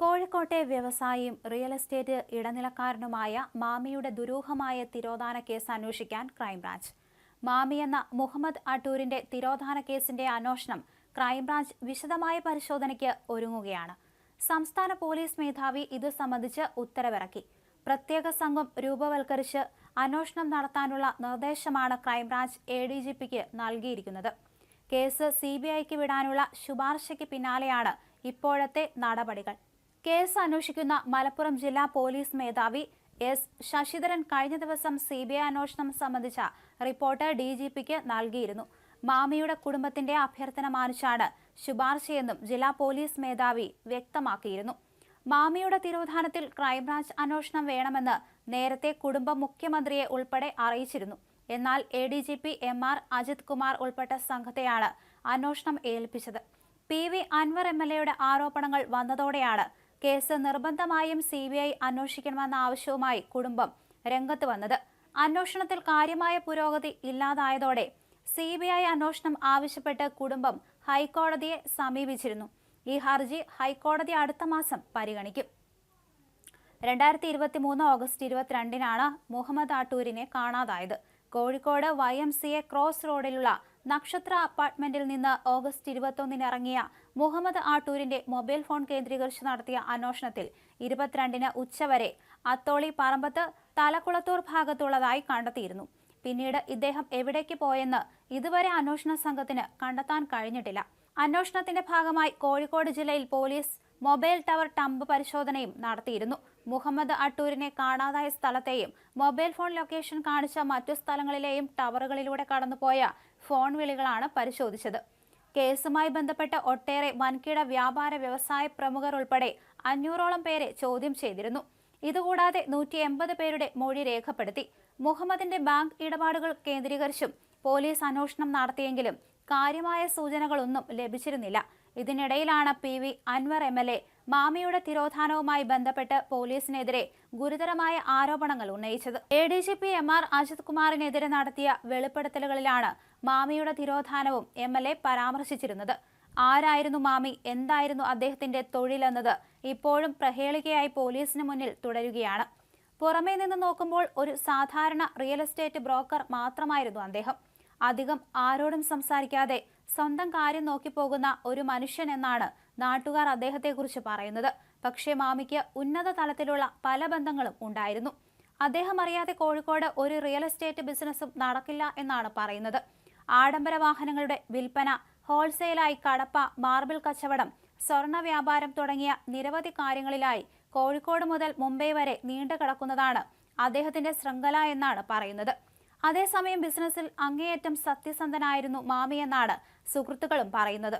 കോഴിക്കോട്ടെ വ്യവസായിയും real estate ഇടനിലക്കാരനുമായ മാമിയുടെ ദുരൂഹമായ തിരോധാന കേസ് അന്വേഷിക്കാൻ ക്രൈംബ്രാഞ്ച്. മാമിയെന്ന മുഹമ്മദ് അട്ടൂരിന്റെ തിരോധാന കേസിന്റെ അന്വേഷണം ക്രൈംബ്രാഞ്ച് വിശദമായ പരിശോധനയ്ക്ക് ഒരുങ്ങുകയാണ്. സംസ്ഥാന പോലീസ് മേധാവി ഇത് സംബന്ധിച്ച് ഉത്തരവിറക്കി. പ്രത്യേക സംഘം രൂപവൽക്കരിച്ച് അന്വേഷണം നടത്താനുള്ള നിർദ്ദേശമാണ് crime branch A D G പിക്ക് നൽകിയിരിക്കുന്നത്. കേസ് സി ബി ഐക്ക് വിടാനുള്ള ശുപാർശയ്ക്ക് പിന്നാലെയാണ് ഇപ്പോഴത്തെ നടപടികൾ. കേസ് അന്വേഷിക്കുന്ന മലപ്പുറം ജില്ലാ പോലീസ് മേധാവി എസ് ശശിധരൻ കഴിഞ്ഞ ദിവസം സി ബി ഐ അന്വേഷണം സംബന്ധിച്ച റിപ്പോർട്ട് ഡി ജി പിക്ക് നൽകിയിരുന്നു. മാമിയുടെ കുടുംബത്തിന്റെ അഭ്യർത്ഥന മാനിച്ചാണ് ശുപാർശയെന്നും ജില്ലാ പോലീസ് മേധാവി വ്യക്തമാക്കിയിരുന്നു. മാമിയുടെ തിരോധാനത്തിൽ ക്രൈംബ്രാഞ്ച് അന്വേഷണം വേണമെന്ന് നേരത്തെ കുടുംബം മുഖ്യമന്ത്രിയെ ഉൾപ്പെടെ അറിയിച്ചിരുന്നു. എന്നാൽ A D G P M R Ajith Kumar ഉൾപ്പെട്ട സംഘത്തെയാണ് അന്വേഷണം ഏൽപ്പിച്ചത്. P V Anvar M L എയുടെ ആരോപണങ്ങൾ വന്നതോടെയാണ് കേസ് നിർബന്ധമായും സി ബി ഐ അന്വേഷിക്കണമെന്ന ആവശ്യവുമായി കുടുംബം രംഗത്ത് വന്നത്. അന്വേഷണത്തിൽ കാര്യമായ പുരോഗതി ഇല്ലാതായതോടെ സി ബി ഐ അന്വേഷണം ആവശ്യപ്പെട്ട് കുടുംബം ഹൈക്കോടതിയെ സമീപിച്ചിരുന്നു. ഈ ഹർജി ഹൈക്കോടതി അടുത്ത മാസം പരിഗണിക്കും. രണ്ടായിരത്തി ഇരുപത്തി മൂന്ന് ഓഗസ്റ്റ് ഇരുപത്തിരണ്ടിനാണ് മുഹമ്മദ് ആട്ടൂരിനെ കാണാതായത്. Kozhikode Y M C A cross റോഡിലുള്ള നക്ഷത്ര അപ്പാർട്ട്മെന്റിൽ നിന്ന് ഓഗസ്റ്റ് ഇരുപത്തൊന്നിന് ഇറങ്ങിയ മുഹമ്മദ് ആട്ടൂരിന്റെ മൊബൈൽ ഫോൺ കേന്ദ്രീകരിച്ച് നടത്തിയ അന്വേഷണത്തിൽ ഇരുപത്തിരണ്ടിന് ഉച്ചവരെ അത്തോളി പറമ്പത്ത് തലക്കുളത്തൂർ ഭാഗത്തുള്ളതായി കണ്ടെത്തിയിരുന്നു. പിന്നീട് ഇദ്ദേഹം എവിടേക്ക് പോയെന്ന് ഇതുവരെ അന്വേഷണ സംഘത്തിന് കണ്ടെത്താൻ കഴിഞ്ഞിട്ടില്ല. അന്വേഷണത്തിന്റെ ഭാഗമായി കോഴിക്കോട് ജില്ലയിൽ പോലീസ് മൊബൈൽ ടവർ ടമ്പ് പരിശോധനയും നടത്തിയിരുന്നു. മുഹമ്മദ് അട്ടൂരിനെ കാണാതായ സ്ഥലത്തെയും മൊബൈൽ ഫോൺ ലൊക്കേഷൻ കാണിച്ച മറ്റു സ്ഥലങ്ങളിലെയും ടവറുകളിലൂടെ കടന്നുപോയ ഫോൺ വിളികളാണ് പരിശോധിച്ചത്. കേസുമായി ബന്ധപ്പെട്ട് ഒട്ടേറെ വൻകിട വ്യാപാര വ്യവസായ പ്രമുഖർ ഉൾപ്പെടെ അഞ്ഞൂറോളം പേരെ ചോദ്യം ചെയ്തിരുന്നു. ഇതുകൂടാതെ നൂറ്റി എൺപത് പേരുടെ മൊഴി രേഖപ്പെടുത്തി. മുഹമ്മദിന്റെ ബാങ്ക് ഇടപാടുകൾ കേന്ദ്രീകരിച്ചും പോലീസ് അന്വേഷണം നടത്തിയെങ്കിലും കാര്യമായ സൂചനകളൊന്നും ലഭിച്ചിരുന്നില്ല. ഇതിനിടയിലാണ് P V Anvar M L A മാമിയുടെ തിരോധാനവുമായി ബന്ധപ്പെട്ട് പോലീസിനെതിരെ ഗുരുതരമായ ആരോപണങ്ങൾ ഉന്നയിച്ചത്. A D G P M R Ajith കുമാറിനെതിരെ നടത്തിയ വെളിപ്പെടുത്തലുകളിലാണ് മാമിയുടെ തിരോധാനവും എം എൽ എ പരാമർശിച്ചിരുന്നത്. ആരായിരുന്നു മാമി? എന്തായിരുന്നു അദ്ദേഹത്തിന്റെ തൊഴിലെന്നത്? ഇപ്പോഴും പ്രഹേളികയായി പോലീസിന് മുന്നിൽ തുടരുകയാണ്. പുറമേ നിന്ന് നോക്കുമ്പോൾ ഒരു സാധാരണ റിയൽ എസ്റ്റേറ്റ് ബ്രോക്കർ മാത്രമായിരുന്നു അദ്ദേഹം. അധികം ആരോടും സംസാരിക്കാതെ സ്വന്തം കാര്യം നോക്കി പോകുന്ന ഒരു മനുഷ്യൻ എന്നാണ് നാട്ടുകാർ അദ്ദേഹത്തെക്കുറിച്ച് പറയുന്നത്. പക്ഷേ മാമിക്ക് ഉന്നത തലത്തിലുള്ള പല ബന്ധങ്ങളും ഉണ്ടായിരുന്നു. അദ്ദേഹം അറിയാതെ കോഴിക്കോട് ഒരു റിയൽ എസ്റ്റേറ്റ് ബിസിനസ്സും നടക്കില്ല എന്നാണ് പറയുന്നത്. ആഡംബര വാഹനങ്ങളുടെ വിൽപ്പന ഹോൾസെയിലായി കടപ്പ മാർബിൾ കച്ചവടം സ്വർണ വ്യാപാരം തുടങ്ങിയ നിരവധി കാര്യങ്ങളിലായി കോഴിക്കോട് മുതൽ മുംബൈ വരെ നീണ്ടു കിടക്കുന്നതാണ് അദ്ദേഹത്തിന്റെ ശൃംഖല എന്നാണ് പറയുന്നത്. അതേസമയം ബിസിനസ്സിൽ അങ്ങേയറ്റം സത്യസന്ധനായിരുന്നു മാമിയെന്നാണ് സുഹൃത്തുക്കളും പറയുന്നത്